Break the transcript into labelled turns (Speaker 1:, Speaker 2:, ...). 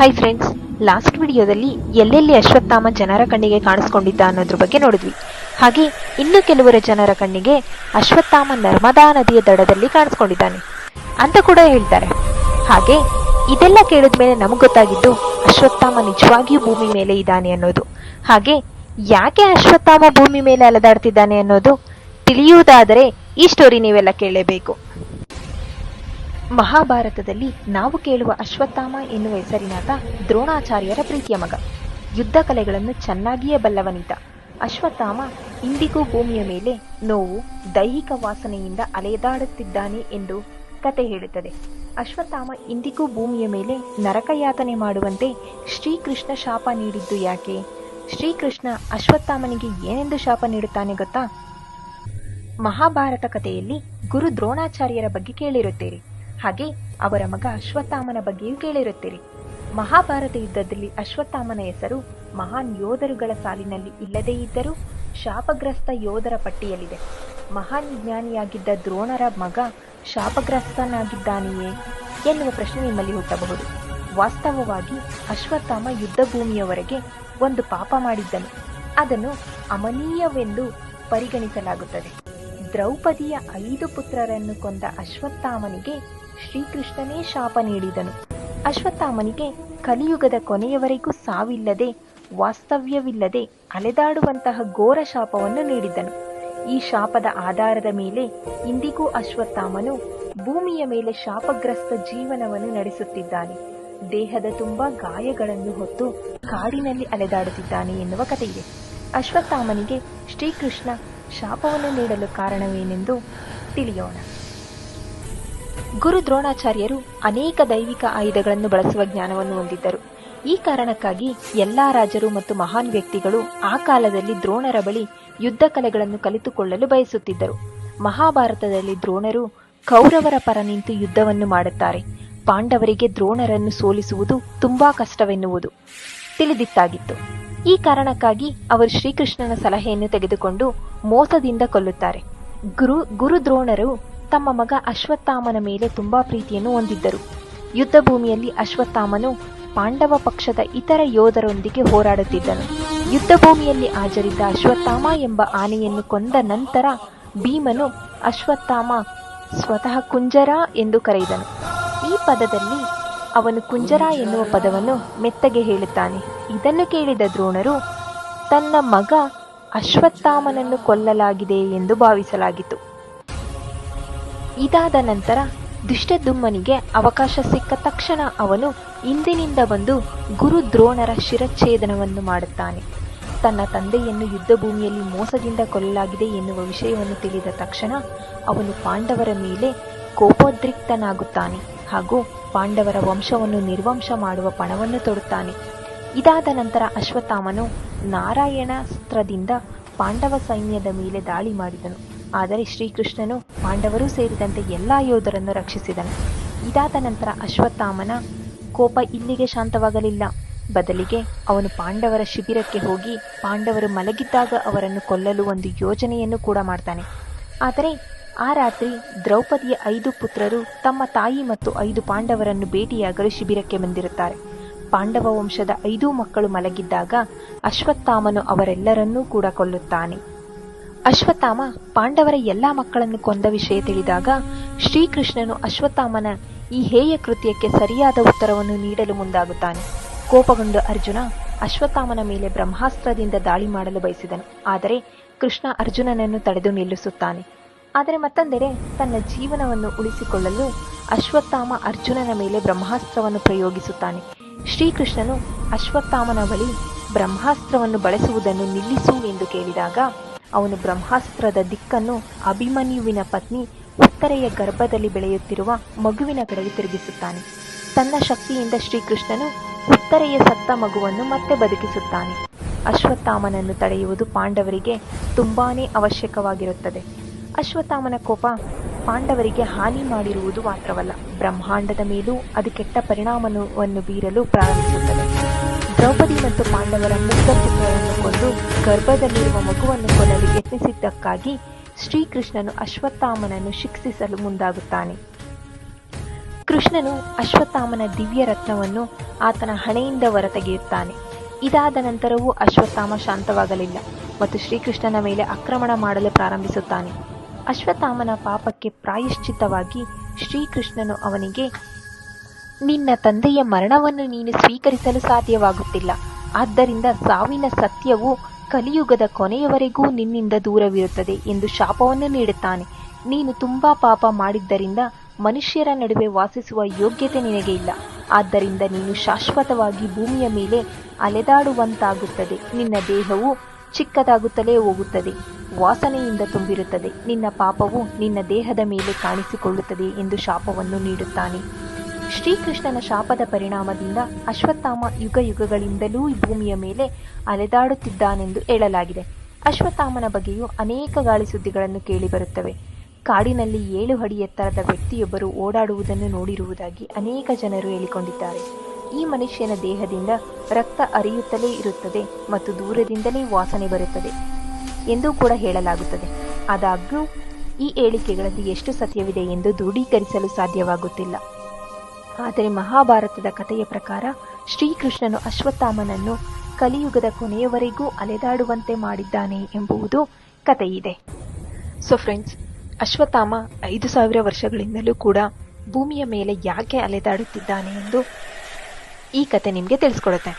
Speaker 1: Hi friends last ವಿಡಿಯೋದಲ್ಲಿ ಎಲ್ಲೆಲ್ಲಿ ಅಶ್ವತ್ಥಾಮ ಜನರ ಕಣ್ಣಿಗೆ ಕಾಣಿಸ್ಕೊಂಡಿದ್ದ ಅನ್ನೋದ್ರ ಬಗ್ಗೆ ನೋಡಿದ್ವಿ. ಹಾಗೆ ಇನ್ನು ಕೆಲವರ ಜನರ ಕಣ್ಣಿಗೆ ಅಶ್ವತ್ಥಾಮ ನರ್ಮದಾ ನದಿಯ ದಡದಲ್ಲಿ ಕಾಣಿಸ್ಕೊಂಡಿದ್ದಾನೆ ಅಂತ ಕೂಡ ಹೇಳ್ತಾರೆ. ಹಾಗೆ ಇದೆಲ್ಲ ಕೇಳಿದ ಮೇಲೆ ನಮಗೆ ಗೊತ್ತಾಗಿದ್ದು ಅಶ್ವತ್ಥಾಮ ನಿಜವಾಗಿಯೂ ಭೂಮಿ ಮೇಲೆ ಇದ್ದಾನೆ ಅನ್ನೋದು. ಹಾಗೆ ಯಾಕೆ ಅಶ್ವತ್ಥಾಮ ಭೂಮಿ ಮೇಲೆ ಅಲೆದಾಡ್ತಿದ್ದಾನೆ ಅನ್ನೋದು ತಿಳಿಯುವುದಾದರೆ ಈ ಸ್ಟೋರಿ ನೀವೆಲ್ಲ ಕೇಳಲೇಬೇಕು. ಮಹಾಭಾರತದಲ್ಲಿ ನಾವು ಕೇಳುವ ಅಶ್ವತ್ಥಾಮ ಎನ್ನುವ ಹೆಸರಿನಾತ ದ್ರೋಣಾಚಾರ್ಯರ ಪ್ರೀತಿಯ ಮಗ. ಯುದ್ಧ ಕಲೆಗಳನ್ನು ಚೆನ್ನಾಗಿಯೇ ಬಲ್ಲವನಿದ್ದ ಅಶ್ವತ್ಥಾಮ ಇಂದಿಗೂ ಭೂಮಿಯ ಮೇಲೆ ನೋವು, ದೈಹಿಕ ವಾಸನೆಯಿಂದ ಅಲೆದಾಡುತ್ತಿದ್ದಾನೆ ಎಂದು ಕತೆ ಹೇಳುತ್ತದೆ. ಅಶ್ವತ್ಥಾಮ ಇಂದಿಗೂ ಭೂಮಿಯ ಮೇಲೆ ನರಕಯಾತನೆ ಮಾಡುವಂತೆ ಶ್ರೀಕೃಷ್ಣ ಶಾಪ ನೀಡಿದ್ದು ಯಾಕೆ? ಶ್ರೀಕೃಷ್ಣ ಅಶ್ವತ್ಥಾಮನಿಗೆ ಏನೆಂದು ಶಾಪ ನೀಡುತ್ತಾನೆ ಗೊತ್ತಾ? ಮಹಾಭಾರತ ಕಥೆಯಲ್ಲಿ ಗುರು ದ್ರೋಣಾಚಾರ್ಯರ ಬಗ್ಗೆ ಕೇಳಿರುತ್ತೀರಿ. ಹಾಗೆ ಅವರ ಮಗ ಅಶ್ವತ್ಥಾಮನ ಬಗ್ಗೆಯೂ ಕೇಳಿರುತ್ತೀರಿ. ಮಹಾಭಾರತ ಯುದ್ಧದಲ್ಲಿ ಅಶ್ವತ್ಥಾಮನ ಹೆಸರು ಮಹಾನ್ ಯೋಧರುಗಳ ಸಾಲಿನಲ್ಲಿ ಇಲ್ಲದೇ ಇದ್ದರೂ ಶಾಪಗ್ರಸ್ತ ಯೋಧರ ಪಟ್ಟಿಯಲ್ಲಿದೆ. ಮಹಾನ್ ಜ್ಞಾನಿಯಾಗಿದ್ದ ದ್ರೋಣರ ಮಗ ಶಾಪಗ್ರಸ್ತನಾಗಿದ್ದಾನೆಯೇ ಎನ್ನುವ ಪ್ರಶ್ನೆ ನಿಮ್ಮಲ್ಲಿ ಹುಟ್ಟಬಹುದು. ವಾಸ್ತವವಾಗಿ ಅಶ್ವತ್ಥಾಮ ಯುದ್ಧ ಭೂಮಿಯವರೆಗೆ ಒಂದು ಪಾಪ ಮಾಡಿದ್ದನು. ಅದನ್ನು ಅಮನೀಯವೆಂದು ಪರಿಗಣಿಸಲಾಗುತ್ತದೆ. ದ್ರೌಪದಿಯ ಐದು ಪುತ್ರರನ್ನು ಕೊಂದ ಅಶ್ವತ್ಥಾಮನಿಗೆ ಶ್ರೀಕೃಷ್ಣನೇ ಶಾಪ ನೀಡಿದನು. ಅಶ್ವತ್ಥಾಮನಿಗೆ ಕಲಿಯುಗದ ಕೊನೆಯವರೆಗೂ ಸಾವಿಲ್ಲದೆ, ವಾಸ್ತವ್ಯವಿಲ್ಲದೆ ಅಲೆದಾಡುವಂತಹ ಘೋರ ಶಾಪವನ್ನು ನೀಡಿದ್ದನು ಈ ಶಾಪದ ಆಧಾರದ ಮೇಲೆ ಇಂದಿಗೂ ಅಶ್ವತ್ಥಾಮನು ಭೂಮಿಯ ಮೇಲೆ ಶಾಪಗ್ರಸ್ತ ಜೀವನವನ್ನು ನಡೆಸುತ್ತಿದ್ದಾನೆ. ದೇಹದ ತುಂಬಾ ಗಾಯಗಳನ್ನು ಹೊತ್ತು ಕಾಡಿನಲ್ಲಿ ಅಲೆದಾಡುತ್ತಿದ್ದಾನೆ ಎನ್ನುವ ಕಥೆಯಿದೆ. ಅಶ್ವತ್ಥಾಮನಿಗೆ ಶ್ರೀಕೃಷ್ಣ ಶಾಪವನ್ನು ನೀಡಲು ಕಾರಣವೇನೆಂದು ತಿಳಿಯೋಣ. ಗುರು ದ್ರೋಣಾಚಾರ್ಯರು ಅನೇಕ ದೈವಿಕ ಆಯುಧಗಳನ್ನು ಬಳಸುವ ಜ್ಞಾನವನ್ನು ಹೊಂದಿದ್ದರು. ಈ ಕಾರಣಕ್ಕಾಗಿ ಎಲ್ಲಾ ರಾಜರು ಮತ್ತು ಮಹಾನ್ ವ್ಯಕ್ತಿಗಳು ಆ ಕಾಲದಲ್ಲಿ ದ್ರೋಣರ ಬಳಿ ಯುದ್ಧ ಕಲೆಗಳನ್ನು ಕಲಿತುಕೊಳ್ಳಲು ಬಯಸುತ್ತಿದ್ದರು. ಮಹಾಭಾರತದಲ್ಲಿ ದ್ರೋಣರು ಕೌರವರ ಪರ ನಿಂತು ಯುದ್ಧವನ್ನು ಮಾಡುತ್ತಾರೆ. ಪಾಂಡವರಿಗೆ ದ್ರೋಣರನ್ನು ಸೋಲಿಸುವುದು ತುಂಬಾ ಕಷ್ಟವೆನ್ನುವುದು ತಿಳಿದಿತ್ತಾಗಿತ್ತು. ಈ ಕಾರಣಕ್ಕಾಗಿ ಅವರು ಶ್ರೀಕೃಷ್ಣನ ಸಲಹೆಯನ್ನು ತೆಗೆದುಕೊಂಡು ಮೋಸದಿಂದ ಕೊಲ್ಲುತ್ತಾರೆ. ಗುರು ಗುರುದ್ರೋಣರು ತಮ್ಮ ಮಗ ಅಶ್ವತ್ಥಾಮನ ಮೇಲೆ ತುಂಬಾ ಪ್ರೀತಿಯನ್ನು ಹೊಂದಿದ್ದರು. ಯುದ್ಧ ಭೂಮಿಯಲ್ಲಿ ಅಶ್ವತ್ಥಾಮನು ಪಾಂಡವ ಪಕ್ಷದ ಇತರ ಯೋಧರೊಂದಿಗೆ ಹೋರಾಡುತ್ತಿದ್ದನು. ಯುದ್ಧ ಭೂಮಿಯಲ್ಲಿ ಹಾಜರಿದ್ದ ಅಶ್ವತ್ಥಾಮ ಎಂಬ ಆನೆಯನ್ನು ಕೊಂದ ನಂತರ ಭೀಮನು ಅಶ್ವತ್ಥಾಮ ಸ್ವತಃ ಕುಂಜರ ಎಂದು ಕರೆಯಿದನು ಈ ಪದದಲ್ಲಿ ಅವನು ಕುಂಜರ ಎನ್ನುವ ಪದವನ್ನು ಮೆತ್ತಗೆ ಹೇಳುತ್ತಾನೆ. ಇದನ್ನು ಕೇಳಿದ ದ್ರೋಣರು, ತನ್ನ ಮಗ ಅಶ್ವತ್ಥಾಮನನ್ನು ಕೊಲ್ಲಲಾಗಿದೆ ಎಂದು ಭಾವಿಸಲಾಗಿತ್ತು. ಇದಾದ ನಂತರ ದುಷ್ಟದುಮ್ಮನಿಗೆ ಅವಕಾಶ ಸಿಕ್ಕ ತಕ್ಷಣ ಅವನು ಇಂದಿನಿಂದ ಬಂದು ಗುರು ದ್ರೋಣರ ಶಿರಚ್ಛೇದನವನ್ನು ಮಾಡುತ್ತಾನೆ. ತನ್ನ ತಂದೆಯನ್ನು ಯುದ್ಧ ಭೂಮಿಯಲ್ಲಿ ಮೋಸದಿಂದ ಕೊಲ್ಲಲಾಗಿದೆ ಎನ್ನುವ ವಿಷಯವನ್ನು ತಿಳಿದ ತಕ್ಷಣ ಅವನು ಪಾಂಡವರ ಮೇಲೆ ಕೋಪೋದ್ರಿಕ್ತನಾಗುತ್ತಾನೆ ಹಾಗೂ ಪಾಂಡವರ ವಂಶವನ್ನು ನಿರ್ವಂಶ ಮಾಡುವ ಪಣವನ್ನು ತೊಡುತ್ತಾನೆ. ಇದಾದ ನಂತರ ಅಶ್ವತ್ಥಾಮನು ನಾರಾಯಣಾಸ್ತ್ರದಿಂದ ಪಾಂಡವ ಸೈನ್ಯದ ಮೇಲೆ ದಾಳಿ ಮಾಡಿದನು. ಆದರೆ ಶ್ರೀಕೃಷ್ಣನು ಪಾಂಡವರು ಸೇರಿದಂತೆ ಎಲ್ಲ ಯೋಧರನ್ನು ರಕ್ಷಿಸಿದನು. ಇದಾದ ನಂತರ ಅಶ್ವತ್ಥಾಮನ ಕೋಪ ಇಲ್ಲಿಗೆ ಶಾಂತವಾಗಲಿಲ್ಲ. ಬದಲಿಗೆ ಅವನು ಪಾಂಡವರ ಶಿಬಿರಕ್ಕೆ ಹೋಗಿ ಪಾಂಡವರು ಮಲಗಿದ್ದಾಗ ಅವರನ್ನು ಕೊಲ್ಲಲು ಒಂದು ಯೋಜನೆಯನ್ನು ಕೂಡ ಮಾಡ್ತಾನೆ. ಆದರೆ ಆ ರಾತ್ರಿ ದ್ರೌಪದಿಯ ಐದು ಪುತ್ರರು ತಮ್ಮ ತಾಯಿ ಮತ್ತು ಐದು ಪಾಂಡವರನ್ನು ಭೇಟಿಯಾಗಲು ಶಿಬಿರಕ್ಕೆ ಬಂದಿರುತ್ತಾರೆ. ಪಾಂಡವ ವಂಶದ ಐದೂ ಮಕ್ಕಳು ಮಲಗಿದ್ದಾಗ ಅಶ್ವತ್ಥಾಮನು ಅವರೆಲ್ಲರನ್ನೂ ಕೂಡ ಕೊಲ್ಲುತ್ತಾನೆ. ಅಶ್ವತ್ಥಾಮ ಪಾಂಡವರ ಎಲ್ಲಾ ಮಕ್ಕಳನ್ನು ಕೊಂದ ವಿಷಯ ತಿಳಿದಾಗ ಶ್ರೀಕೃಷ್ಣನು ಅಶ್ವತ್ಥಾಮನ ಈ ಹೇಯ ಕೃತ್ಯಕ್ಕೆ ಸರಿಯಾದ ಉತ್ತರವನ್ನು ನೀಡಲು ಮುಂದಾಗುತ್ತಾನೆ. ಕೋಪಗೊಂಡ ಅರ್ಜುನ ಅಶ್ವತ್ಥಾಮನ ಮೇಲೆ ಬ್ರಹ್ಮಾಸ್ತ್ರದಿಂದ ದಾಳಿ ಮಾಡಲು ಬಯಸಿದನು. ಆದರೆ ಕೃಷ್ಣ ಅರ್ಜುನನನ್ನು ತಡೆದು ನಿಲ್ಲಿಸುತ್ತಾನೆ. ಆದರೆ ಮತ್ತೊಂದೆಡೆ ತನ್ನ ಜೀವನವನ್ನು ಉಳಿಸಿಕೊಳ್ಳಲು ಅಶ್ವತ್ಥಾಮ ಅರ್ಜುನನ ಮೇಲೆ ಬ್ರಹ್ಮಾಸ್ತ್ರವನ್ನು ಪ್ರಯೋಗಿಸುತ್ತಾನೆ. ಶ್ರೀಕೃಷ್ಣನು ಅಶ್ವತ್ಥಾಮನ ಬಳಿ ಬ್ರಹ್ಮಾಸ್ತ್ರವನ್ನು ಬಳಸುವುದನ್ನು ನಿಲ್ಲಿಸು ಎಂದು ಕೇಳಿದಾಗ ಅವನು ಬ್ರಹ್ಮಾಸ್ತ್ರದ ದಿಕ್ಕನ್ನು ಅಭಿಮನ್ಯುವಿನ ಪತ್ನಿ ಉತ್ತರೆಯ ಗರ್ಭದಲ್ಲಿ ಬೆಳೆಯುತ್ತಿರುವ ಮಗುವಿನ ಕಡೆಗೆ ತಿರುಗಿಸುತ್ತಾನೆ. ತನ್ನ ಶಕ್ತಿಯಿಂದ ಶ್ರೀಕೃಷ್ಣನು ಉತ್ತರೆಯ ಸತ್ತ ಮಗುವನ್ನು ಮತ್ತೆ ಬದುಕಿಸುತ್ತಾನೆ. ಅಶ್ವತ್ಥಾಮನನ್ನು ತಡೆಯುವುದು ಪಾಂಡವರಿಗೆ ತುಂಬಾನೇ ಅವಶ್ಯಕವಾಗಿರುತ್ತದೆ. ಅಶ್ವತ್ಥಾಮನ ಕೋಪ ಪಾಂಡವರಿಗೆ ಹಾನಿ ಮಾಡಿರುವುದು ಮಾತ್ರವಲ್ಲ, ಬ್ರಹ್ಮಾಂಡದ ಮೇಲೂ ಅದು ಕೆಟ್ಟ ಪರಿಣಾಮವನ್ನು ಬೀರಲು ಪ್ರಾರಂಭಿಸುತ್ತದೆ. ದ್ರೌಪದಿ ಮತ್ತು ಪಾಂಡವರ ಮುಗ್ಧ ಪುತ್ರರನ್ನು ಕೊಂದು ಗರ್ಭದಲ್ಲಿರುವ ಮಗುವನ್ನು ಕೊಲ್ಲಲು ಯತ್ನಿಸಿದ್ದಕ್ಕಾಗಿ ಶ್ರೀಕೃಷ್ಣನು ಅಶ್ವತ್ಥಾಮನನ್ನು ಶಿಕ್ಷಿಸಲು ಮುಂದಾಗುತ್ತಾನೆ. ಕೃಷ್ಣನು ಅಶ್ವತ್ಥಾಮನ ದಿವ್ಯ ರತ್ನವನ್ನು ಆತನ ಹಣೆಯಿಂದ ಹೊರತೆಗೆಯುತ್ತಾನೆ. ಇದಾದ ನಂತರವೂ ಅಶ್ವತ್ಥಾಮ ಶಾಂತವಾಗಲಿಲ್ಲ ಮತ್ತು ಶ್ರೀಕೃಷ್ಣನ ಮೇಲೆ ಆಕ್ರಮಣ ಮಾಡಲು ಪ್ರಾರಂಭಿಸುತ್ತಾನೆ. ಅಶ್ವತ್ಥಾಮನ ಪಾಪಕ್ಕೆ ಪ್ರಾಯಶ್ಚಿತ್ತವಾಗಿ ಶ್ರೀಕೃಷ್ಣನು ಅವನಿಗೆ, ನಿನ್ನ ತಂದೆಯ ಮರಣವನ್ನು ನೀನು ಸ್ವೀಕರಿಸಲು ಸಾಧ್ಯವಾಗುತ್ತಿಲ್ಲ. ಆದ್ದರಿಂದ ಸಾವಿನ ಸತ್ಯವು ಕಲಿಯುಗದ ಕೊನೆಯವರೆಗೂ ನಿನ್ನಿಂದ ದೂರವಿರುತ್ತದೆ ಎಂದು ಶಾಪವನ್ನು ನೀಡುತ್ತಾನೆ. ನೀನು ತುಂಬಾ ಪಾಪ ಮಾಡಿದ್ದರಿಂದ ಮನುಷ್ಯರ ನಡುವೆ ವಾಸಿಸುವ ಯೋಗ್ಯತೆ ನಿನಗೆ ಇಲ್ಲ. ಆದ್ದರಿಂದ ನೀನು ಶಾಶ್ವತವಾಗಿ ಭೂಮಿಯ ಮೇಲೆ ಅಲೆದಾಡುವಂತಾಗುತ್ತದೆ. ನಿನ್ನ ದೇಹವು ಚಿಕ್ಕದಾಗುತ್ತಲೇ ಹೋಗುತ್ತದೆ. ವಾಸನೆಯಿಂದ ತುಂಬಿರುತ್ತದೆ. ನಿನ್ನ ಪಾಪವು ನಿನ್ನ ದೇಹದ ಮೇಲೆ ಕಾಣಿಸಿಕೊಳ್ಳುತ್ತದೆ ಎಂದು ಶಾಪವನ್ನು ನೀಡುತ್ತಾನೆ. ಶ್ರೀಕೃಷ್ಣನ ಶಾಪದ ಪರಿಣಾಮದಿಂದ ಅಶ್ವತ್ಥಾಮ ಯುಗ ಯುಗಗಳಿಂದಲೂ ಭೂಮಿಯ ಮೇಲೆ ಅಲೆದಾಡುತ್ತಿದ್ದಾನೆಂದು ಹೇಳಲಾಗಿದೆ. ಅಶ್ವತ್ಥಾಮನ ಬಗ್ಗೆಯೂ ಅನೇಕ ಗಾಳಿ ಸುದ್ದಿಗಳನ್ನು ಕೇಳಿಬರುತ್ತವೆ ಕಾಡಿನಲ್ಲಿ ಏಳು ಅಡಿ ಎತ್ತರದ ವ್ಯಕ್ತಿಯೊಬ್ಬರು ಓಡಾಡುವುದನ್ನು ನೋಡಿರುವುದಾಗಿ ಅನೇಕ ಜನರು ಹೇಳಿಕೊಂಡಿದ್ದಾರೆ. ಈ ಮನುಷ್ಯನ ದೇಹದಿಂದ ರಕ್ತ ಅರಿಯುತ್ತಲೇ ಇರುತ್ತದೆ ಮತ್ತು ದೂರದಿಂದಲೇ ವಾಸನೆ ಬರುತ್ತದೆ ಎಂದು ಕೂಡ ಹೇಳಲಾಗುತ್ತದೆ. ಆದಾಗ್ಯೂ, ಈ ಹೇಳಿಕೆಗಳಲ್ಲಿ ಎಷ್ಟು ಸತ್ಯವಿದೆ ಎಂದು ದೃಢೀಕರಿಸಲು ಸಾಧ್ಯವಾಗುತ್ತಿಲ್ಲ. ಆದರೆ ಮಹಾಭಾರತದ ಕಥೆಯ ಪ್ರಕಾರ, ಶ್ರೀಕೃಷ್ಣನು ಅಶ್ವತ್ಥಾಮನನ್ನು ಕಲಿಯುಗದ ಕೊನೆಯವರೆಗೂ ಅಲೆದಾಡುವಂತೆ ಮಾಡಿದ್ದಾನೆ ಎಂಬುವುದು ಕಥೆಯಿದೆ. ಸೊ ಫ್ರೆಂಡ್ಸ್ ಅಶ್ವತ್ಥಾಮ ಐದು ಸಾವಿರ ವರ್ಷಗಳಿಂದಲೂ ಕೂಡ ಭೂಮಿಯ ಮೇಲೆ ಯಾಕೆ ಅಲೆದಾಡುತ್ತಿದ್ದಾನೆ ಎಂದು ಈ ಕತೆ ನಿಮಗೆ ತಿಳಿಸ್ಕೊಡುತ್ತೆ.